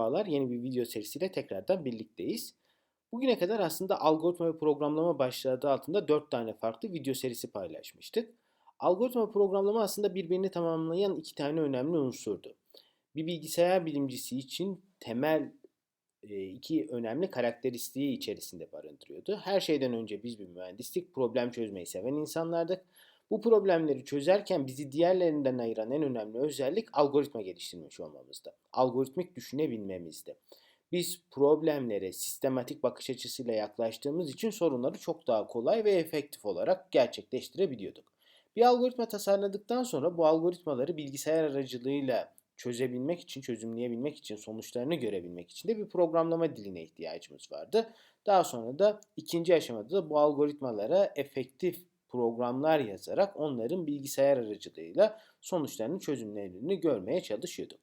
Merhabalar, yeni bir video serisiyle tekrardan birlikteyiz. Bugüne kadar aslında algoritma ve programlama başlığı altında 4 tane farklı video serisi paylaşmıştık. Algoritma ve programlama aslında birbirini tamamlayan iki tane önemli unsurdu. Bir bilgisayar bilimcisi için temel e, iki önemli karakteristiği içerisinde barındırıyordu. Her şeyden önce biz bir mühendislik, problem çözmeyi seven insanlardık. Bu problemleri çözerken bizi diğerlerinden ayıran en önemli özellik algoritma geliştirmiş olmamızdı. Algoritmik düşünebilmemizdi. Biz problemlere sistematik bakış açısıyla yaklaştığımız için sorunları çok daha kolay ve efektif olarak gerçekleştirebiliyorduk. Bir algoritma tasarladıktan sonra bu algoritmaları bilgisayar aracılığıyla çözebilmek için, çözümleyebilmek için, sonuçlarını görebilmek için de bir programlama diline ihtiyacımız vardı. Daha sonra da ikinci aşamada da bu algoritmalara efektif programlar yazarak onların bilgisayar aracılığıyla sonuçlarını çözümlerini görmeye çalışıyordum.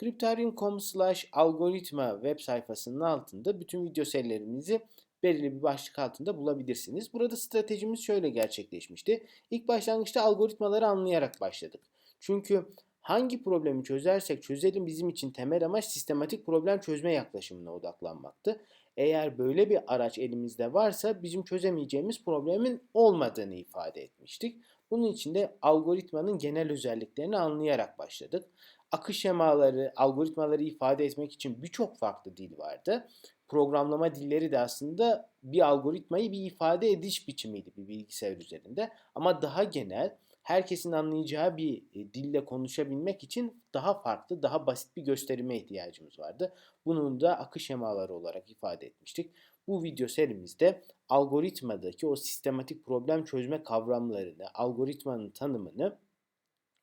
Cryptarium.com slash algoritma web sayfasının altında bütün video serilerimizi belirli bir başlık altında bulabilirsiniz. Burada stratejimiz şöyle gerçekleşmişti. İlk başlangıçta algoritmaları anlayarak başladık. Çünkü hangi problemi çözersek çözelim bizim için temel amaç sistematik problem çözme yaklaşımına odaklanmaktı. Eğer böyle bir araç elimizde varsa bizim çözemeyeceğimiz problemin olmadığını ifade etmiştik. Bunun için de algoritmanın genel özelliklerini anlayarak başladık. Akış şemaları, algoritmaları ifade etmek için birçok farklı dil vardı. Programlama dilleri de aslında bir algoritmayı bir ifade ediş biçimiydi bir bilgisayar üzerinde. Ama daha genel, herkesin anlayacağı bir e, dille konuşabilmek için daha farklı, daha basit bir gösterime ihtiyacımız vardı. Bunun da akış şemaları olarak ifade etmiştik. Bu video serimizde algoritmadaki o sistematik problem çözme kavramlarını, algoritmanın tanımını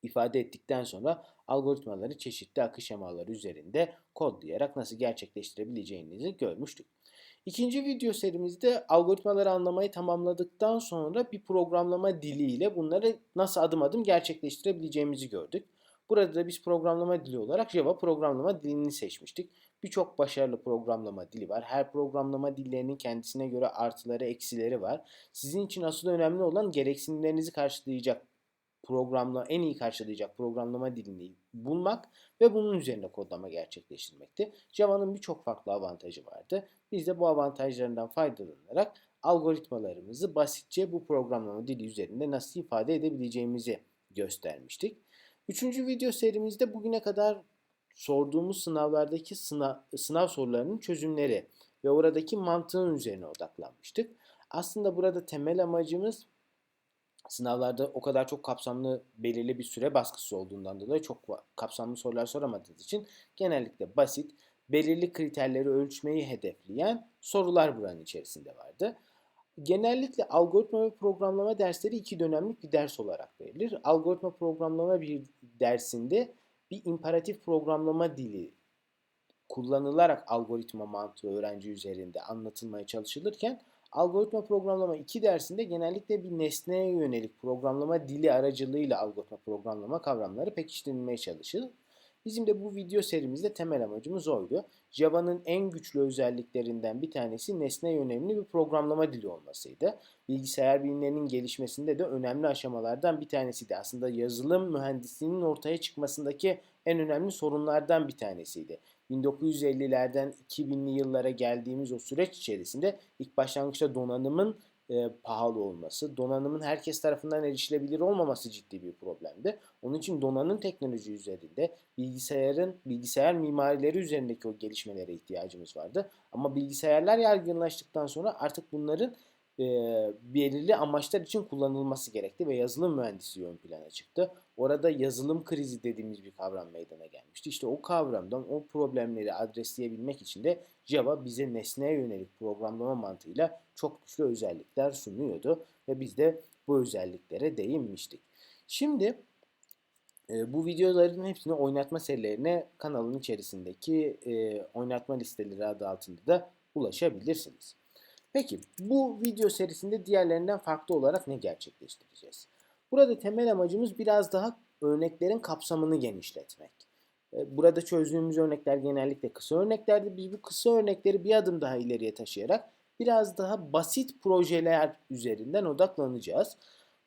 ifade ettikten sonra algoritmaları çeşitli akış şemaları üzerinde kodlayarak nasıl gerçekleştirebileceğinizi görmüştük. İkinci video serimizde algoritmaları anlamayı tamamladıktan sonra bir programlama diliyle bunları nasıl adım adım gerçekleştirebileceğimizi gördük. Burada da biz programlama dili olarak Java programlama dilini seçmiştik. Birçok başarılı programlama dili var. Her programlama dillerinin kendisine göre artıları, eksileri var. Sizin için asıl önemli olan gereksinimlerinizi karşılayacak programla en iyi karşılayacak programlama dilini bulmak ve bunun üzerinde kodlama gerçekleştirmekti. Java'nın birçok farklı avantajı vardı. Biz de bu avantajlarından faydalanarak algoritmalarımızı basitçe bu programlama dili üzerinde nasıl ifade edebileceğimizi göstermiştik. Üçüncü video serimizde bugüne kadar sorduğumuz sınavlardaki sınav, sınav sorularının çözümleri ve oradaki mantığın üzerine odaklanmıştık. Aslında burada temel amacımız sınavlarda o kadar çok kapsamlı belirli bir süre baskısı olduğundan dolayı çok kapsamlı sorular soramadığınız için genellikle basit, belirli kriterleri ölçmeyi hedefleyen sorular buranın içerisinde vardı. Genellikle algoritma ve programlama dersleri iki dönemlik bir ders olarak verilir. Algoritma programlama bir dersinde bir imperatif programlama dili kullanılarak algoritma mantığı öğrenci üzerinde anlatılmaya çalışılırken algoritma programlama 2 dersinde genellikle bir nesneye yönelik programlama dili aracılığıyla algoritma programlama kavramları pekiştirilmeye çalışılır. Bizim de bu video serimizde temel amacımız oydu. Java'nın en güçlü özelliklerinden bir tanesi nesne yönelimli bir programlama dili olmasıydı. Bilgisayar bilimlerinin gelişmesinde de önemli aşamalardan bir tanesiydi. Aslında yazılım mühendisliğinin ortaya çıkmasındaki en önemli sorunlardan bir tanesiydi. 1950'lerden 2000'li yıllara geldiğimiz o süreç içerisinde ilk başlangıçta donanımın e, pahalı olması, donanımın herkes tarafından erişilebilir olmaması ciddi bir problemdi. Onun için donanım teknoloji üzerinde bilgisayarın, bilgisayar mimarileri üzerindeki o gelişmelere ihtiyacımız vardı. Ama bilgisayarlar yaygınlaştıktan sonra artık bunların e, belirli amaçlar için kullanılması gerekti ve yazılım mühendisliği ön plana çıktı. Orada yazılım krizi dediğimiz bir kavram meydana gelmişti. İşte o kavramdan o problemleri adresleyebilmek için de Java bize nesneye yönelik programlama mantığıyla çok güçlü özellikler sunuyordu ve biz de bu özelliklere değinmiştik. Şimdi e, bu videoların hepsini oynatma serilerine kanalın içerisindeki e, oynatma listeleri adı altında da ulaşabilirsiniz. Peki bu video serisinde diğerlerinden farklı olarak ne gerçekleştireceğiz? Burada temel amacımız biraz daha örneklerin kapsamını genişletmek. E, burada çözdüğümüz örnekler genellikle kısa örneklerdi. Biz bu kısa örnekleri bir adım daha ileriye taşıyarak biraz daha basit projeler üzerinden odaklanacağız.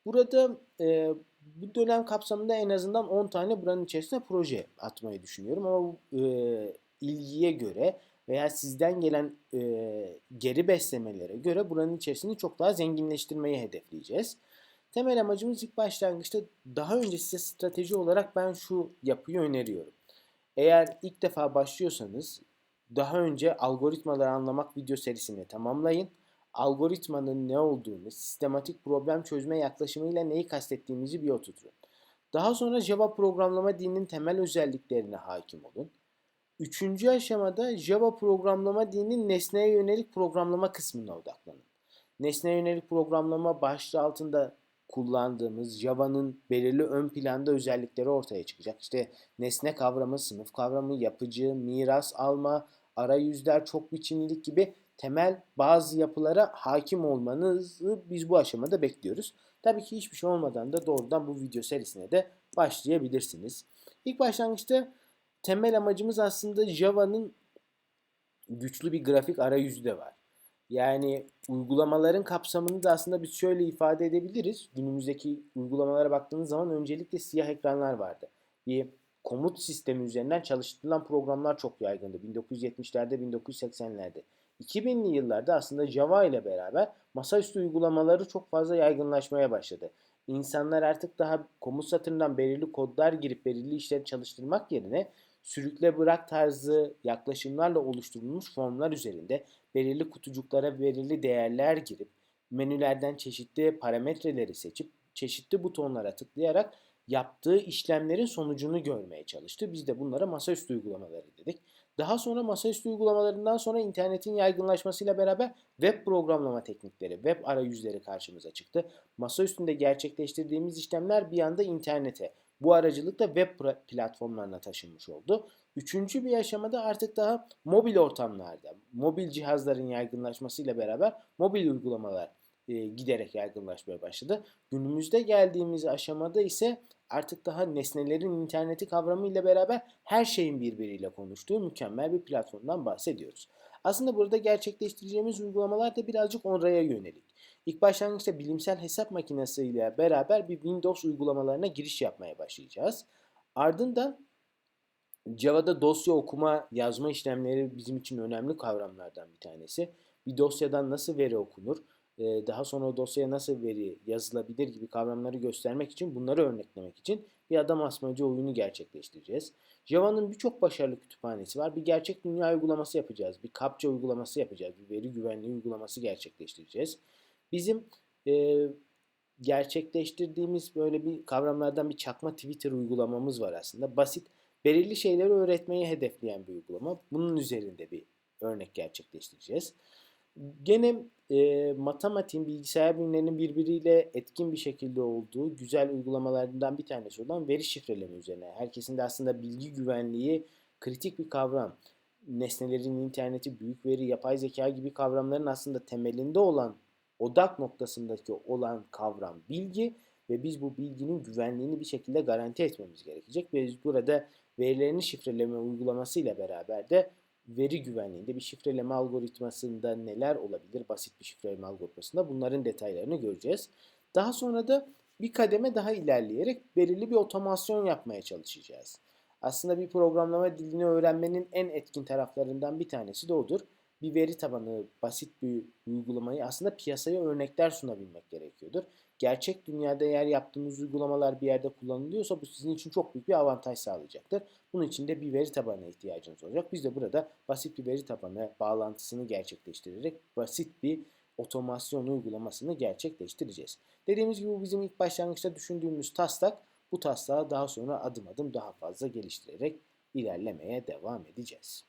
Burada e, bu dönem kapsamında en azından 10 tane buranın içerisine proje atmayı düşünüyorum ama e, ilgiye göre veya sizden gelen e, geri beslemelere göre buranın içerisini çok daha zenginleştirmeyi hedefleyeceğiz. Temel amacımız ilk başlangıçta daha önce size strateji olarak ben şu yapıyı öneriyorum. Eğer ilk defa başlıyorsanız daha önce algoritmaları anlamak video serisini tamamlayın. Algoritmanın ne olduğunu, sistematik problem çözme yaklaşımıyla neyi kastettiğimizi bir oturtun. Daha sonra Java programlama dilinin temel özelliklerine hakim olun. Üçüncü aşamada Java programlama dilinin nesneye yönelik programlama kısmına odaklanın. Nesneye yönelik programlama başlığı altında kullandığımız Java'nın belirli ön planda özellikleri ortaya çıkacak. İşte nesne kavramı, sınıf kavramı, yapıcı, miras alma, arayüzler, çok biçimlilik gibi temel bazı yapılara hakim olmanızı biz bu aşamada bekliyoruz. Tabii ki hiçbir şey olmadan da doğrudan bu video serisine de başlayabilirsiniz. İlk başlangıçta temel amacımız aslında Java'nın güçlü bir grafik arayüzü de var. Yani uygulamaların kapsamını da aslında biz şöyle ifade edebiliriz. Günümüzdeki uygulamalara baktığınız zaman öncelikle siyah ekranlar vardı. Bir komut sistemi üzerinden çalıştırılan programlar çok yaygındı. 1970'lerde, 1980'lerde. 2000'li yıllarda aslında Java ile beraber masaüstü uygulamaları çok fazla yaygınlaşmaya başladı. İnsanlar artık daha komut satırından belirli kodlar girip belirli işleri çalıştırmak yerine sürükle bırak tarzı yaklaşımlarla oluşturulmuş formlar üzerinde belirli kutucuklara belirli değerler girip menülerden çeşitli parametreleri seçip çeşitli butonlara tıklayarak yaptığı işlemlerin sonucunu görmeye çalıştı. Biz de bunlara masaüstü uygulamaları dedik. Daha sonra masaüstü uygulamalarından sonra internetin yaygınlaşmasıyla beraber web programlama teknikleri, web arayüzleri karşımıza çıktı. Masaüstünde gerçekleştirdiğimiz işlemler bir anda internete, bu aracılıkla web platformlarına taşınmış oldu. Üçüncü bir aşamada artık daha mobil ortamlarda, mobil cihazların yaygınlaşmasıyla beraber mobil uygulamalar e, giderek yaygınlaşmaya başladı. Günümüzde geldiğimiz aşamada ise artık daha nesnelerin interneti kavramıyla beraber her şeyin birbiriyle konuştuğu mükemmel bir platformdan bahsediyoruz. Aslında burada gerçekleştireceğimiz uygulamalar da birazcık oraya yönelik. İlk başlangıçta bilimsel hesap makinesiyle beraber bir Windows uygulamalarına giriş yapmaya başlayacağız. Ardından Java'da dosya okuma, yazma işlemleri bizim için önemli kavramlardan bir tanesi. Bir dosyadan nasıl veri okunur, daha sonra o dosyaya nasıl veri yazılabilir gibi kavramları göstermek için, bunları örneklemek için bir adam asmacı oyunu gerçekleştireceğiz. Java'nın birçok başarılı kütüphanesi var. Bir gerçek dünya uygulaması yapacağız. Bir kapça uygulaması yapacağız. Bir veri güvenliği uygulaması gerçekleştireceğiz. Bizim e, gerçekleştirdiğimiz böyle bir kavramlardan bir çakma Twitter uygulamamız var aslında. Basit, belirli şeyleri öğretmeyi hedefleyen bir uygulama. Bunun üzerinde bir örnek gerçekleştireceğiz. Gene e, matematiğin, bilgisayar bilimlerinin birbiriyle etkin bir şekilde olduğu güzel uygulamalardan bir tanesi olan veri şifreleme üzerine. Herkesin de aslında bilgi güvenliği kritik bir kavram. Nesnelerin interneti, büyük veri, yapay zeka gibi kavramların aslında temelinde olan odak noktasındaki olan kavram bilgi ve biz bu bilginin güvenliğini bir şekilde garanti etmemiz gerekecek. Ve burada verilerini şifreleme uygulaması ile beraber de veri güvenliğinde bir şifreleme algoritmasında neler olabilir basit bir şifreleme algoritmasında bunların detaylarını göreceğiz. Daha sonra da bir kademe daha ilerleyerek belirli bir otomasyon yapmaya çalışacağız. Aslında bir programlama dilini öğrenmenin en etkin taraflarından bir tanesi de odur bir veri tabanı, basit bir uygulamayı aslında piyasaya örnekler sunabilmek gerekiyordur. Gerçek dünyada eğer yaptığınız uygulamalar bir yerde kullanılıyorsa bu sizin için çok büyük bir avantaj sağlayacaktır. Bunun için de bir veri tabanına ihtiyacınız olacak. Biz de burada basit bir veri tabanı bağlantısını gerçekleştirerek basit bir otomasyon uygulamasını gerçekleştireceğiz. Dediğimiz gibi bu bizim ilk başlangıçta düşündüğümüz taslak. Bu taslağı daha sonra adım adım daha fazla geliştirerek ilerlemeye devam edeceğiz.